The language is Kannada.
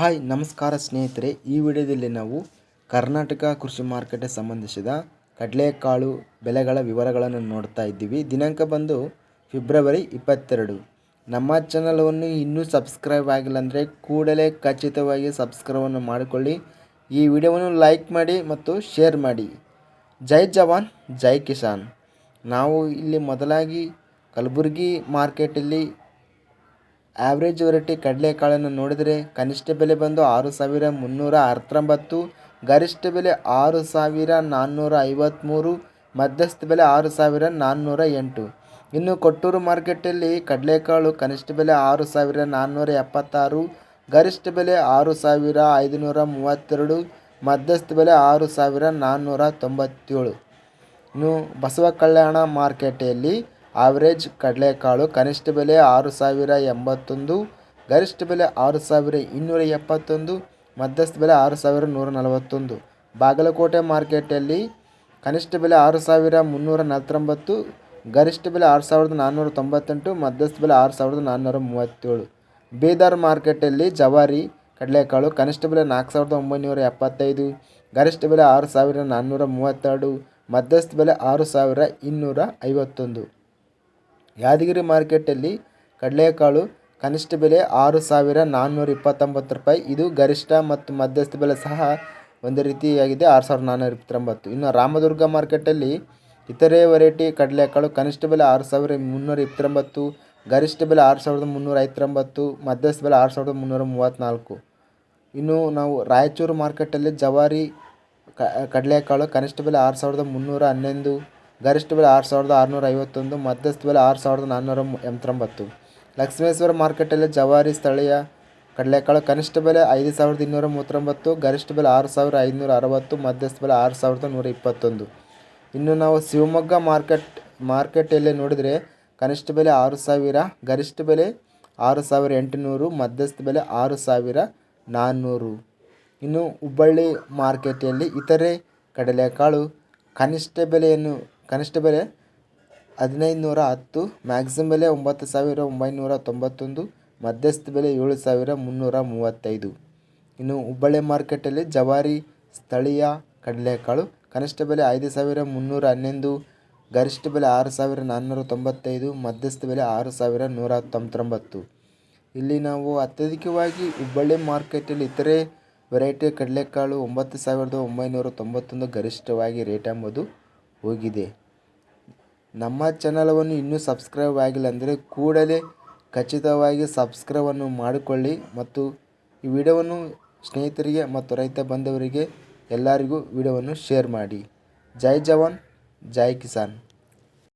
ಹಾಯ್, ನಮಸ್ಕಾರ ಸ್ನೇಹಿತರೆ. ಈ ವಿಡಿಯೋದಲ್ಲಿ ನಾವು ಕರ್ನಾಟಕ ಕೃಷಿ ಮಾರುಕಟ್ಟೆ ಸಂಬಂಧಿಸಿದ ಕಡಲೆಕಾಳು ಬೆಲೆಗಳ ವಿವರಗಳನ್ನು ನೋಡ್ತಾ ಇದ್ದೀವಿ. ದಿನಾಂಕ ಬಂದು ಫೆಬ್ರವರಿ ಇಪ್ಪತ್ತೆರಡು. ನಮ್ಮ ಚಾನಲನ್ನು ಇನ್ನೂ ಸಬ್ಸ್ಕ್ರೈಬ್ ಆಗಿಲ್ಲ ಅಂದರೆ ಕೂಡಲೇ ಖಚಿತವಾಗಿ ಸಬ್ಸ್ಕ್ರೈಬನ್ನು ಮಾಡಿಕೊಳ್ಳಿ. ಈ ವಿಡಿಯೋವನ್ನು ಲೈಕ್ ಮಾಡಿ ಮತ್ತು ಶೇರ್ ಮಾಡಿ. ಜೈ ಜವಾನ್, ಜೈ ಕಿಸಾನ್. ನಾವು ಇಲ್ಲಿ ಮೊದಲಾಗಿ ಕಲಬುರಗಿ ಮಾರ್ಕೆಟಲ್ಲಿ ಆವ್ರೇಜ್ ವೆರೈಟಿ ಕಡಲೆಕಾಳನ್ನು ನೋಡಿದರೆ ಕನಿಷ್ಠ ಬೆಲೆ ಬಂದು ಆರು ಸಾವಿರ ಮುನ್ನೂರ ಹತ್ತೊಂಬತ್ತು ಗರಿಷ್ಠ ಬೆಲೆ ಆರು ಸಾವಿರ ನಾನ್ನೂರ ಐವತ್ತ್ಮೂರು ಮಧ್ಯಸ್ಥ ಬೆಲೆ ಆರು ಸಾವಿರ ನಾನ್ನೂರ ಎಂಟು. ಇನ್ನು ಕೊಟ್ಟೂರು ಮಾರ್ಕೆಟಲ್ಲಿ ಕಡಲೆಕಾಳು ಕನಿಷ್ಠ ಬೆಲೆ ಆರು ಸಾವಿರ ನಾನ್ನೂರ ಎಪ್ಪತ್ತಾರು, ಗರಿಷ್ಠ ಬೆಲೆ ಆರು ಸಾವಿರ ಐದುನೂರ ಮೂವತ್ತೆರಡು, ಮಧ್ಯಸ್ಥ ಬೆಲೆ ಆರು ಸಾವಿರ ನಾನ್ನೂರ ತೊಂಬತ್ತೇಳು. ಇನ್ನು ಬಸವ ಕಲ್ಯಾಣ ಮಾರ್ಕೆಟಲ್ಲಿ ಆವ್ರೇಜ್ ಕಡಲೆಕಾಳು ಕನಿಷ್ಠ ಬೆಲೆ ಆರು ಸಾವಿರ ಎಂಬತ್ತೊಂದು, ಗರಿಷ್ಠ ಬೆಲೆ ಆರು ಸಾವಿರ ಇನ್ನೂರ ಎಪ್ಪತ್ತೊಂದು, ಮಧ್ಯಸ್ಥ ಬೆಲೆ ಆರು ಸಾವಿರ ನೂರ ನಲವತ್ತೊಂದು. ಬಾಗಲಕೋಟೆ ಮಾರ್ಕೆಟಲ್ಲಿ ಕನಿಷ್ಠ ಬೆಲೆ ಆರು ಸಾವಿರ ಮುನ್ನೂರ ನಲವತ್ತೊಂಬತ್ತು, ಗರಿಷ್ಠ ಬೆಲೆ ಆರು ಸಾವಿರದ ನಾನ್ನೂರ ತೊಂಬತ್ತೆಂಟು, ಮಧ್ಯಸ್ಥ ಬೆಲೆ ಆರು ಸಾವಿರದ ನಾನ್ನೂರ ಮೂವತ್ತೇಳು. ಬೀದರ್ ಮಾರ್ಕೆಟಲ್ಲಿ ಜವಾರಿ ಕಡಲೆಕಾಳು ಕನಿಷ್ಠ ಬೆಲೆ ನಾಲ್ಕು ಸಾವಿರದ ಒಂಬೈನೂರ ಎಪ್ಪತ್ತೈದು, ಗರಿಷ್ಠ ಬೆಲೆ ಆರು ಸಾವಿರ ನಾನ್ನೂರ ಮೂವತ್ತೆರಡು, ಮಧ್ಯಸ್ಥ ಬೆಲೆ ಆರು ಸಾವಿರ ಇನ್ನೂರ ಐವತ್ತೊಂದು. ಯಾದಗಿರಿ ಮಾರ್ಕೆಟಲ್ಲಿ ಕಡಲೆಕಾಳು ಕನಿಷ್ಠ ಬೆಲೆ ಆರು ಸಾವಿರ ನಾನ್ನೂರ ಇಪ್ಪತ್ತೊಂಬತ್ತು ರೂಪಾಯಿ. ಇದು ಗರಿಷ್ಠ ಮತ್ತು ಮಧ್ಯಸ್ಥ ಬೆಲೆ ಸಹ ಒಂದು ರೀತಿಯಾಗಿದೆ. ಆರು ಸಾವಿರದ ನಾನ್ನೂರ ಇಪ್ಪತ್ತೊಂಬತ್ತು. ಇನ್ನು ರಾಮದುರ್ಗ ಮಾರ್ಕೆಟಲ್ಲಿ ಇತರೆ ವೆರೈಟಿ ಕಡಲೆಕಾಳು ಕನಿಷ್ಠ ಬೆಲೆ ಆರು ಸಾವಿರ ಮುನ್ನೂರ ಇಪ್ಪತ್ತೊಂಬತ್ತು, ಗರಿಷ್ಠ ಬೆಲೆ ಆರು ಸಾವಿರದ ಮುನ್ನೂರ ಐವತ್ತೊಂಬತ್ತು, ಮಧ್ಯಸ್ಥ ಬೆಲೆ ಆರು ಸಾವಿರದ ಮುನ್ನೂರ ಮೂವತ್ತ್ನಾಲ್ಕು ಇನ್ನು ನಾವು ರಾಯಚೂರು ಮಾರ್ಕೆಟಲ್ಲಿ ಜವಾರಿ ಕಡಲೆಕಾಳು ಕನಿಷ್ಠ ಬೆಲೆ ಆರು ಸಾವಿರದ ಮುನ್ನೂರ ಹನ್ನೊಂದು ಗರಿಷ್ಠ ಬೆಲೆ ಆರು ಸಾವಿರದ ಆರುನೂರ ಐವತ್ತೊಂದು, ಮಧ್ಯಸ್ಥ ಬೆಲೆ ಆರು ಸಾವಿರದ ನಾನ್ನೂರ ಎಂಬತ್ತೊಂಬತ್ತು. ಲಕ್ಷ್ಮೇಶ್ವರ ಮಾರ್ಕೆಟಲ್ಲಿ ಜವಾರಿ ಸ್ಥಳೀಯ ಕಡಲೆಕಾಳು ಕನಿಷ್ಠ ಬೆಲೆ ಐದು ಸಾವಿರದ ಇನ್ನೂರ ಮೂವತ್ತೊಂಬತ್ತು, ಗರಿಷ್ಠ ಬೆಲೆ ಆರು ಸಾವಿರ ಐದುನೂರ ಅರವತ್ತು, ಮಧ್ಯಸ್ಥ ಬೆಲೆ ಆರು ಸಾವಿರದ ನೂರ ಇಪ್ಪತ್ತೊಂದು. ಇನ್ನು ನಾವು ಶಿವಮೊಗ್ಗ ಮಾರ್ಕೆಟ್, ಮಾರ್ಕೆಟಲ್ಲಿ ನೋಡಿದರೆ ಕನಿಷ್ಠ ಬೆಲೆ ಆರು ಸಾವಿರ, ಗರಿಷ್ಠ ಬೆಲೆ ಆರು ಸಾವಿರ ಎಂಟುನೂರು, ಮಧ್ಯಸ್ಥ ಬೆಲೆ ಆರು ಸಾವಿರ ನಾನ್ನೂರು. ಇನ್ನು ಹುಬ್ಬಳ್ಳಿ ಮಾರ್ಕೆಟಲ್ಲಿ ಇತರೆ ಕಡಲೆಕಾಳು ಕನಿಷ್ಠ ಬೆಲೆಯನ್ನು ಕನಿಷ್ಠ ಬೆಲೆ ಹದಿನೈದು ನೂರ ಹತ್ತು ಮ್ಯಾಕ್ಸಿಮಮ್ ಬೆಲೆ ಒಂಬತ್ತು ಸಾವಿರ ಒಂಬೈನೂರ ತೊಂಬತ್ತೊಂದು ಮಧ್ಯಸ್ಥ ಬೆಲೆ ಏಳು ಸಾವಿರ ಮುನ್ನೂರ ಮೂವತ್ತೈದು ಇನ್ನು ಹುಬ್ಬಳ್ಳಿ ಮಾರ್ಕೆಟಲ್ಲಿ ಜವಾರಿ, ಸ್ಥಳೀಯ ಕಡಲೆಕಾಳು ಕನಿಷ್ಠ ಬೆಲೆ ಐದು ಸಾವಿರ ಮುನ್ನೂರ ಹನ್ನೊಂದು ಗರಿಷ್ಠ ಬೆಲೆ ಆರು ಸಾವಿರ ನಾನ್ನೂರ ತೊಂಬತ್ತೈದು ಮಧ್ಯಸ್ಥ ಬೆಲೆ ಆರು ಸಾವಿರ ನೂರ ತೊಂಬತ್ತೊಂಬತ್ತು ಇಲ್ಲಿ ನಾವು ಅತ್ಯಧಿಕವಾಗಿ ಹುಬ್ಬಳ್ಳಿ ಮಾರ್ಕೆಟಲ್ಲಿ ಇತರೆ ವೆರೈಟಿ ಕಡಲೆಕಾಳು ಒಂಬತ್ತು ಸಾವಿರದ ಒಂಬೈನೂರ ತೊಂಬತ್ತೊಂದು ಗರಿಷ್ಠವಾಗಿ ರೇಟ್ ಎಂಬುದು ಹೋಗಿದೆ. ನಮ್ಮ ಚಾನಲವನ್ನು ಇನ್ನೂ ಸಬ್ಸ್ಕ್ರೈಬ್ ಆಗಿಲ್ಲ ಅಂದರೆ ಕೂಡಲೇ ಖಚಿತವಾಗಿ ಸಬ್ಸ್ಕ್ರೈಬನ್ನು ಮಾಡಿಕೊಳ್ಳಿ ಮತ್ತು ಈ ವಿಡಿಯೋವನ್ನು ಸ್ನೇಹಿತರಿಗೆ ಮತ್ತು ರೈತ ಬಂಧವರಿಗೆ ಎಲ್ಲರಿಗೂ ವಿಡಿಯೋವನ್ನು ಶೇರ್ ಮಾಡಿ. ಜೈ ಜವಾನ್, ಜೈ ಕಿಸಾನ್.